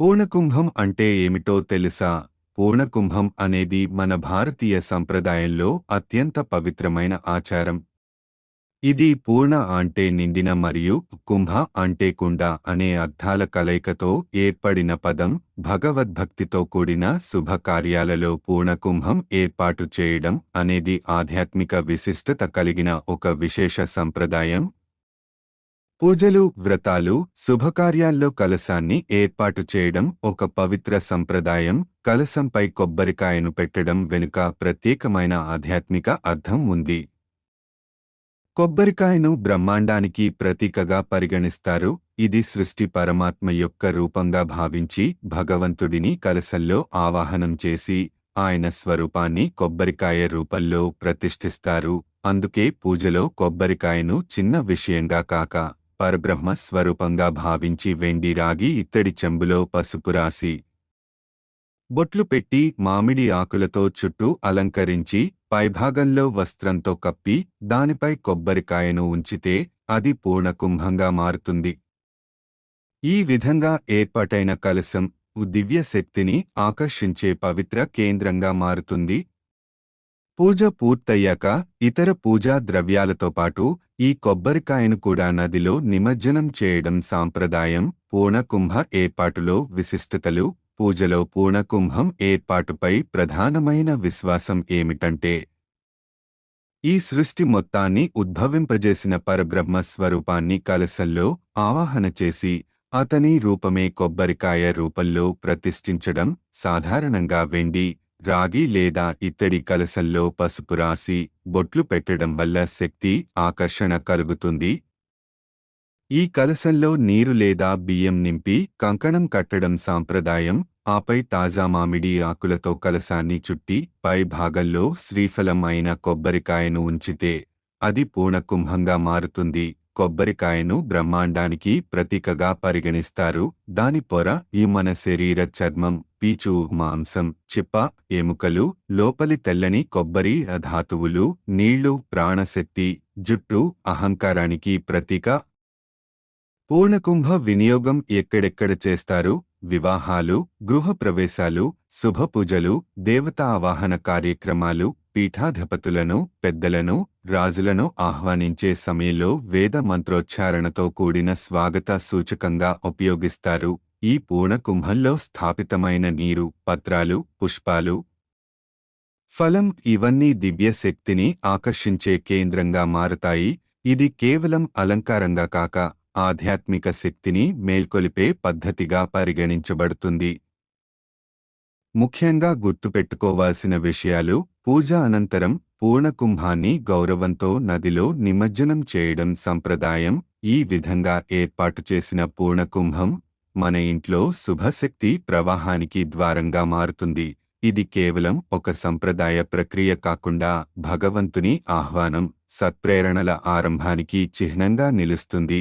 పూర్ణకుంభం అంటే ఏమిటో తెలుసా? పూర్ణకుంభం అనేది మన భారతీయ సంప్రదాయంలో అత్యంత పవిత్రమైన ఆచారం. ఇది పూర్ణ అంటే నిండిన మరియు కుంభ అంటే కుండ అనే అర్థాల కలయికతో ఏర్పడిన పదం. భగవద్భక్తితో కూడిన శుభకార్యాలలో పూర్ణకుంభం ఏర్పాటు చేయడం అనేది ఆధ్యాత్మిక విశిష్టత కలిగిన ఒక విశేష సంప్రదాయం. పూజలు వ్రతాలు శుభకార్యాల్లో కలశాన్ని ఏర్పాటు చేయడం ఒక పవిత్ర సంప్రదాయం కలశంపై కొబ్బరికాయను పెట్టడం వెనుక ప్రత్యేకమైన ఆధ్యాత్మిక అర్థం ఉంది. కొబ్బరికాయను బ్రహ్మాండానికి ప్రతీకగా పరిగణిస్తారు ఇది సృష్టి పరమాత్మ యొక్క రూపంగా భావించి భగవంతుడిని కలశల్లో ఆవాహనం చేసి ఆయన స్వరూపాన్ని కొబ్బరికాయ రూపంలో ప్రతిష్ఠిస్తారు అందుకే పూజలో కొబ్బరికాయను చిన్న విషయంగా కాక పరబ్రహ్మ స్వరూపంగా భావించి వెండి రాగి ఇత్తడి చెంబులో పసుపు రాసి బొట్లు పెట్టి మామిడి ఆకులతో చుట్టూ అలంకరించి పైభాగంలో వస్త్రంతో కప్పి దానిపై కొబ్బరికాయను ఉంచితే అది పూర్ణకుంభంగా మారుతుంది. ఈ విధంగా ఏర్పాటైన కలశం దివ్యశక్తిని ఆకర్షించే పవిత్ర కేంద్రంగా మారుతుంది. పూజ పూర్తయ్యాక ఇతర పూజా ద్రవ్యాలతో పాటు ఈ కొబ్బరికాయను కూడా నదిలో నిమజ్జనం చేయడం సాంప్రదాయం. పూర్ణకుంభ ఏర్పాటులో విశిష్టతలు. పూజలో పూర్ణకుంభం ఏర్పాటుపై ప్రధానమైన విశ్వాసం ఏమిటంటే ఈ సృష్టి మొత్తాన్ని ఉద్భవింపజేసిన పరబ్రహ్మ స్వరూపాన్ని కలసల్లో ఆవాహన చేసి అతని రూపమే కొబ్బరికాయ రూపంలో ప్రతిష్ఠించడం సాధారణంగా వెండి రాగి లేదా ఇత్తడి కలశంలో పసుపు రాసి బొట్లు పెట్టడం వల్ల శక్తి ఆకర్షణ కలుగుతుంది. ఈ కలశంలో నీరు లేదా బియ్యం నింపి కంకణం కట్టడం సాంప్రదాయం. ఆపై తాజా మామిడి ఆకులతో కలశాన్ని చుట్టి పై భాగంలో శ్రీఫలం అయిన కొబ్బరికాయను ఉంచితే అది పూర్ణకుంభంగా మారుతుంది. కొబ్బరికాయను బ్రహ్మాండానికి ప్రతీకగా పరిగణిస్తారు. దాని పొర ఈ మన శరీర చర్మం పీచు మాంసం చిప్ప ఎముకలు లోపలి తెల్లని కొబ్బరి ధాతువులు నీళ్ళు ప్రాణశక్తి జుట్టు అహంకారానికి ప్రతీక. పూర్ణకుంభ వినియోగం ఎక్కడెక్కడ చేస్తారు? వివాహాలు గృహప్రవేశాలు శుభపూజలు దేవతా ఆవాహన కార్యక్రమాలు పీఠాధిపతులను పెద్దలను రాజులను ఆహ్వానించే సమయంలో వేద మంత్రోచ్చారణతో కూడిన స్వాగత సూచకంగా ఉపయోగిస్తారు. ఈ పూర్ణకుంభంలో స్థాపితమైన నీరు పత్రాలు పుష్పాలు. ఫలం ఇవన్నీ దివ్య శక్తిని ఆకర్షించే కేంద్రంగా మారతాయి. ఇది కేవలం అలంకారంగా కాక ఆధ్యాత్మిక శక్తిని మేల్కొలిపే పద్ధతిగా పరిగణించబడుతుంది. ముఖ్యంగా గుర్తుపెట్టుకోవాల్సిన విషయాలు పూజ అనంతరం పూర్ణకుంభాన్ని గౌరవంతో నదిలో నిమజ్జనం చేయడం సంప్రదాయం ఈ విధంగా ఏర్పాటు చేసిన పూర్ణకుంభం మన ఇంట్లో శుభశక్తి ప్రవాహానికి ద్వారంగా మారుతుంది. ఇది కేవలం ఒక సంప్రదాయ ప్రక్రియ కాకుండా భగవంతుని ఆహ్వానం సత్ప్రేరణల ఆరంభానికి చిహ్నంగా నిలుస్తుంది.